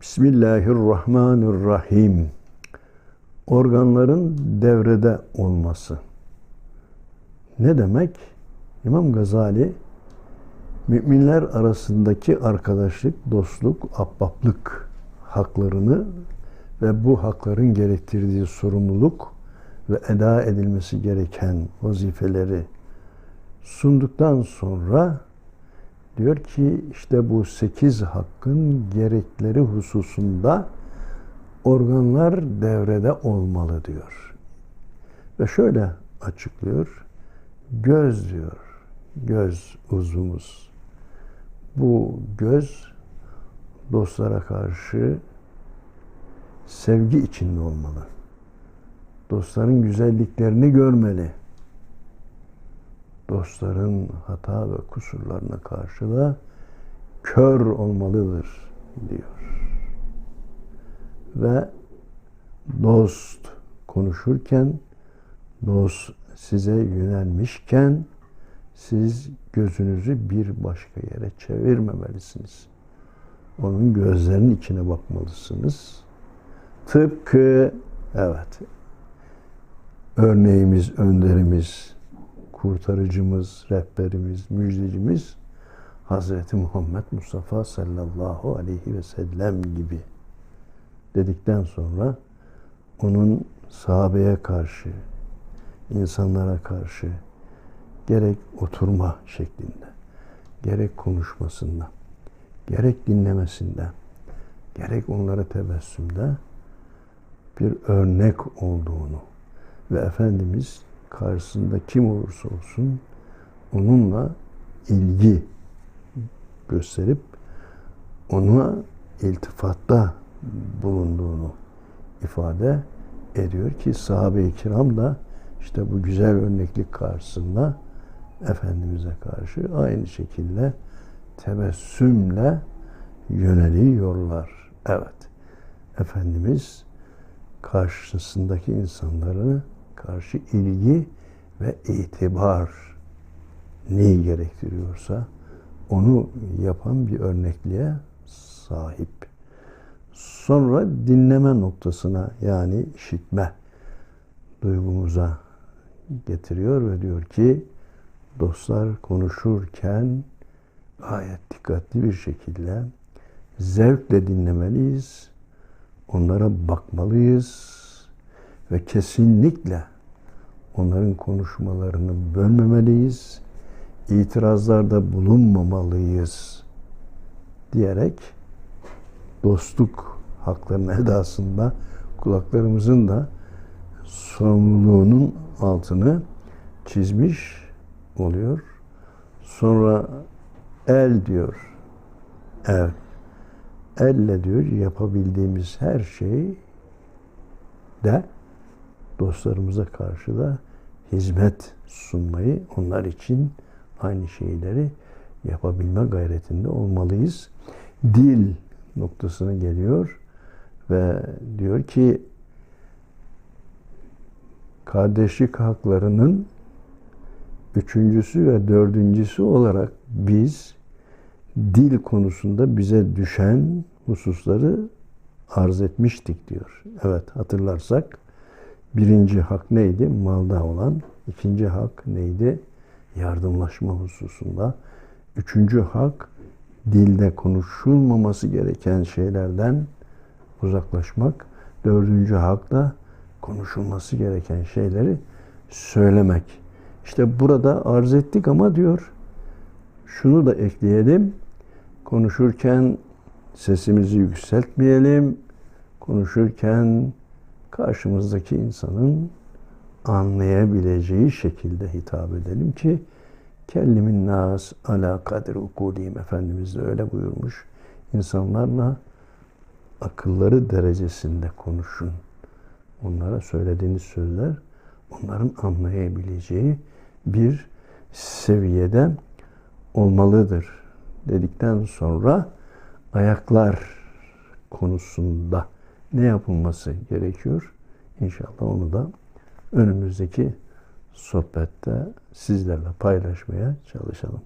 Bismillahirrahmanirrahim. Organların devrede olması. Ne demek? İmam Gazali müminler arasındaki arkadaşlık, dostluk, ahbaplık haklarını ve bu hakların gerektirdiği sorumluluk ve eda edilmesi gereken vazifeleri sunduktan sonra diyor ki işte bu sekiz hakkın gerekleri hususunda organlar devrede olmalı diyor. Ve şöyle açıklıyor. Göz diyor. Göz uzvumuz. Bu göz dostlara karşı sevgi içinde olmalı. Dostların güzelliklerini görmeli. Dostların hata ve kusurlarına karşı da kör olmalıdır diyor. Ve dost konuşurken dost size yönelmişken siz gözünüzü bir başka yere çevirmemelisiniz. Onun gözlerinin içine bakmalısınız. Tıpkı evet örneğimiz, önderimiz, kurtarıcımız, rehberimiz, müjdecimiz Hazreti Muhammed Mustafa sallallahu aleyhi ve sellem gibi dedikten sonra onun sahabeye karşı, insanlara karşı gerek oturma şeklinde, gerek konuşmasında, gerek dinlemesinde, gerek onlara tebessümde bir örnek olduğunu ve Efendimiz karşısında kim olursa olsun onunla ilgi gösterip ona iltifatta bulunduğunu ifade ediyor ki sahabe-i kiram da işte bu güzel örneklik karşısında Efendimiz'e karşı aynı şekilde tebessümle yöneliyorlar. Evet. Efendimiz karşısındaki insanları karşı ilgi ve itibar neyi gerektiriyorsa onu yapan bir örnekliğe sahip. Sonra dinleme noktasına yani işitme duygumuza getiriyor ve diyor ki dostlar konuşurken gayet dikkatli bir şekilde zevkle dinlemeliyiz. Onlara bakmalıyız ve kesinlikle onların konuşmalarını bölmemeliyiz. İtirazlarda bulunmamalıyız diyerek dostluk haklarının edasında kulaklarımızın da sorumluluğunun altını çizmiş oluyor. Sonra el diyor. El. Elle diyor yapabildiğimiz her şey de dostlarımıza karşı da hizmet sunmayı onlar için aynı şeyleri yapabilme gayretinde olmalıyız. Dil noktasına geliyor ve diyor ki kardeşlik haklarının üçüncüsü ve dördüncüsü olarak biz dil konusunda bize düşen hususları arz etmiştik diyor. Evet hatırlarsak birinci hak neydi? Malda olan. İkinci hak neydi? Yardımlaşma hususunda. Üçüncü hak dilde konuşulmaması gereken şeylerden uzaklaşmak. Dördüncü hak da konuşulması gereken şeyleri söylemek. İşte burada arz ettik ama diyor şunu da ekleyelim. Konuşurken sesimizi yükseltmeyelim. Konuşurken karşımızdaki insanın anlayabileceği şekilde hitap edelim ki kellimin nas ala kadir ukulihim Efendimiz de öyle buyurmuş. İnsanlarla akılları derecesinde konuşun. Onlara söylediğiniz sözler onların anlayabileceği bir seviyede olmalıdır dedikten sonra ayaklar konusunda ne yapılması gerekiyor? İnşallah onu da önümüzdeki sohbette sizlerle paylaşmaya çalışalım.